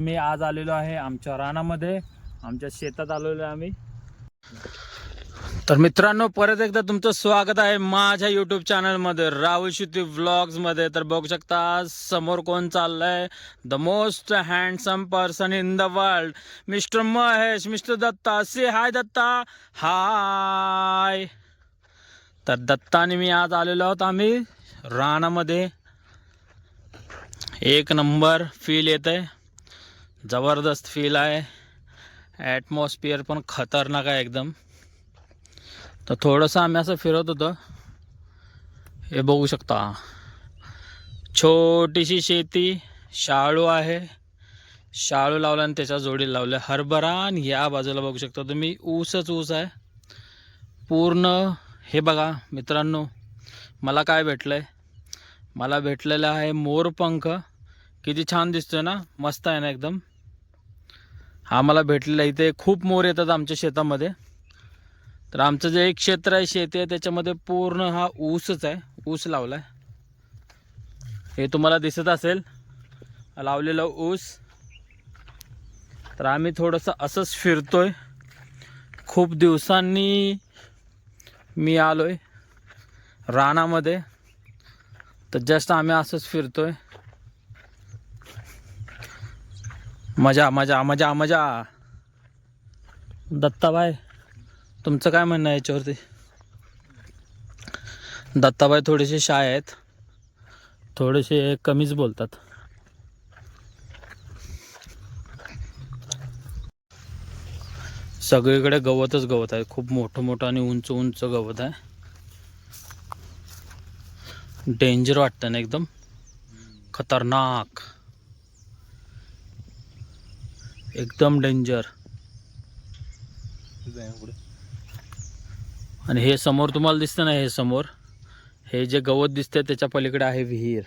मी आज आलेलो आहे आमच्या रानामध्ये. आमच्या शेतात आलेलो आहे आम्ही. तर मित्रांनो परत एकदा तुमचं स्वागत आहे माझ्या युट्यूब चॅनलमध्ये राहुल शेट्टी व्लॉग्समध्ये तर बघू शकता समोर कोण चाललंय? The most handsome person in the world mister Mahesh mister Datta. Say hi Datta. Hi तर दत्ता आणि मी आज आलेलो आहोत आम्ही रानामध्ये. एक नंबर फील येत आहे जबरदस्त फील आहे. ॲटमॉस्फिअर पण खतरनाक आहे एकदम. तर थोडंसं आम्ही असं फिरत होतो. हे बघू शकता. छोटीशी शेती शाळू आहे. शाळू लावला आणि त्याच्या जोडी लावल्या हरभरा आणि या बाजूला बघू शकता तुम्ही ऊसच ऊस आहे. पूर्ण हे बघा मित्रांनो मला काय भेटलं आहे मला भेटलेलं आहे मोरपंख किती छान दिसतोय ना? मस्त आहे ना एकदम. आम्हाला भेटलेला इथे. खूप मोर येतात आमच्या शेतामध्ये. तर आमचं जे एक क्षेत्र आहे शेती आहे त्याच्यामध्ये पूर्ण हा ऊसच आहे. ऊस लावला आहे हे तुम्हाला दिसत असेल. लावलेला ऊस. तर आम्ही थोडंसं असंच फिरतोय. खूप दिवसांनी मी आलोय रानामध्ये. तर जस्ट आम्ही असंच फिरतोय. मजा मजा मजा मजा. दत्ताबाई तुमचं काय म्हणणं आहे याच्यावरती? दत्ताबाई थोडेसे शाय आहेत. थोडेसे कमीच बोलतात. सगळीकडे गवतच गवत आहे. खूप मोठं मोठं आणि उंच उंच गवत आहे. डेंजर वाटतं ना एकदम? खतरनाक. एकदम डेंजर आणि हे समोर तुम्हाला दिसतं ना हे समोर. हे जे गवत दिसतंय त्याच्या पलीकडे आहे विहीर.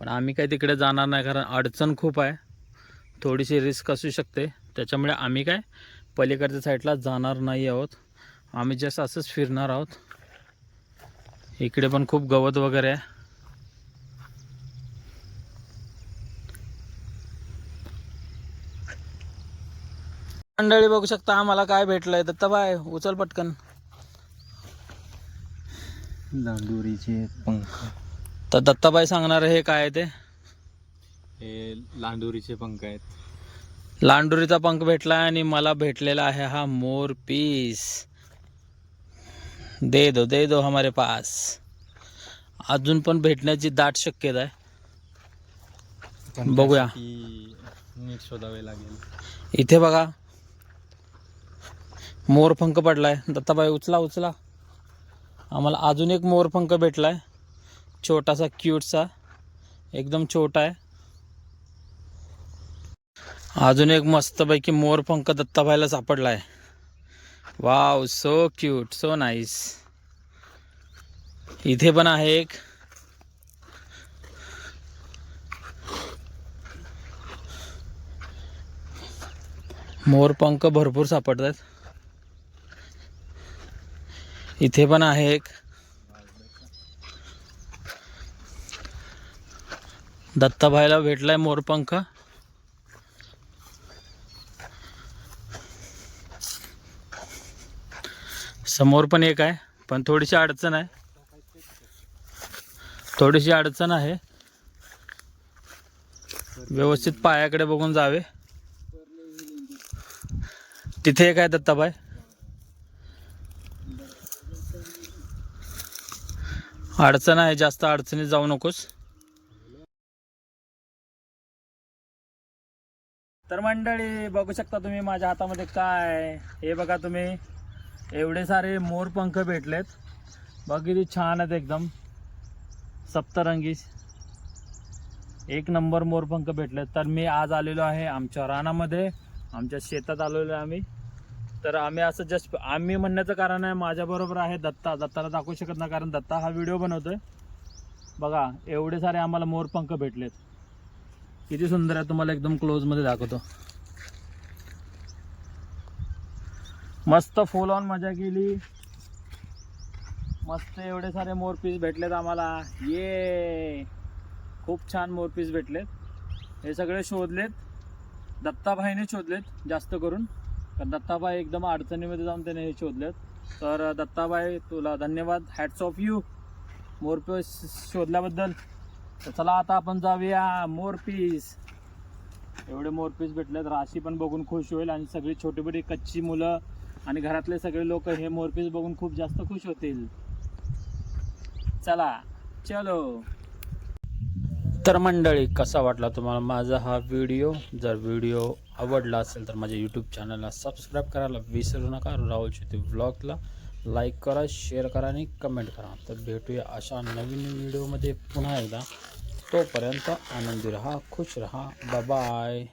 पण आम्ही काय तिकडे जाणार नाही कारण अडचण खूप आहे. थोडीशी रिस्क असू शकते. त्याच्यामुळे आम्ही काय पलीकडच्या साईडला जाणार नाही आहोत. आम्ही जस्ट असंच फिरणार आहोत. इकडे पण खूप गवत वगैरे आहे. मंडळी बघू शकता आम्हाला काय भेटलंय. दत्ताबाई उचल पटकन. लांडोरीचे पंख. तर दत्ताबाई सांगणार हे काय आहे ते. हे लांडोरीचे पंख आहेत. लांडुरीचा पंख भेटला आणि मला भेटलेला आहे हा मोर पीस. दे दो दे दो हमारे पास. अजून पण भेटण्याची दाट शक्यता आहे. बघूया. नीट शोधावे लागेल. इथे बघा. मोरपंख पडलाय. दत्ताबाई उचला उचला. आम्हाला अजून एक मोरपंख भेटलाय. छोटासा क्यूटचा एकदम छोटा आहे. अजून एक मस्तपैकी मोरपंख दत्ताबाईला सापडलाय. Wow so cute so nice इथे पण आहे एक. मोरपंख भरपूर सापडतात. इथे पण आहे एक. दत्ताभाईला भेटलाय मोरपंख. समोर पण एक आहे पण थोडीशी अडचण आहे. थोडीशी अडचण आहे. व्यवस्थित पायाकडे बघून जावे. तिथे एक आहे दत्ताबाई. अडचण आहे जास्त अडचणीत जाऊ नकोस. तर मंडळी बघू शकता तुम्ही माझ्या हातामध्ये काय हे बघा तुम्ही एवढे सारे मोरपंख भेटलेत. बघ किती छान आहेत एकदम. सप्तरंगी एक नंबर मोरपंख भेटलेत. तर मी आज आलेलो आहे आमच्या रानामध्ये. आमच्या शेतात आलेलो आहे आम्ही. तर आम्ही असं जस्ट आम्ही म्हणण्याचं कारण आहे माझ्याबरोबर आहे दत्ता. दत्ताला दाखवू शकत नाही कारण दत्ता हा व्हिडिओ बनवतोय. बघा एवढे सारे आम्हाला मोरपंख भेटलेत. किती सुंदर आहे तुम्हाला एकदम क्लोजमध्ये दाखवतो. मस्त फुल ऑन मजा केली. मस्त एवढे सारे मोरपीस भेटलेत आम्हाला. ये! खूप छान मोरपीस भेटलेत. हे सगळे शोधलेत. दत्ताभाईने शोधलेत जास्त करून. कारण दत्ताबाई एकदम अडचणीमध्ये जाऊन त्याने हे शोधलेत. तर दत्ताबाई तुला धन्यवाद. हॅट्स ऑफ यू मोरपीस शोधल्याबद्दल. तर चला आता आपण जाऊया मोरपीस एवढे मोरपीस भेटलेत. राशी पण बघून खुश होईल आणि सगळी छोटी मोठी कच्ची मुलं आणि घरातले सगळे लोक हे मोरपीस बघून खूप जास्त खुश होतील. चला चलो. तर मंडळी कसा वाटला तुम्हाला माझा हा व्हिडिओ जर व्हिडिओ आवडला असेल तर माझ्या यूट्यूब चॅनलला सबस्क्राईब करायला विसरू नका. राहुल शेती ब्लॉगला लाईक करा शेअर करा आणि कमेंट करा. तर भेटूया अशा नवीन व्हिडिओमध्ये पुन्हा एकदा. तोपर्यंत आनंदी रहा खुश रहा. बाय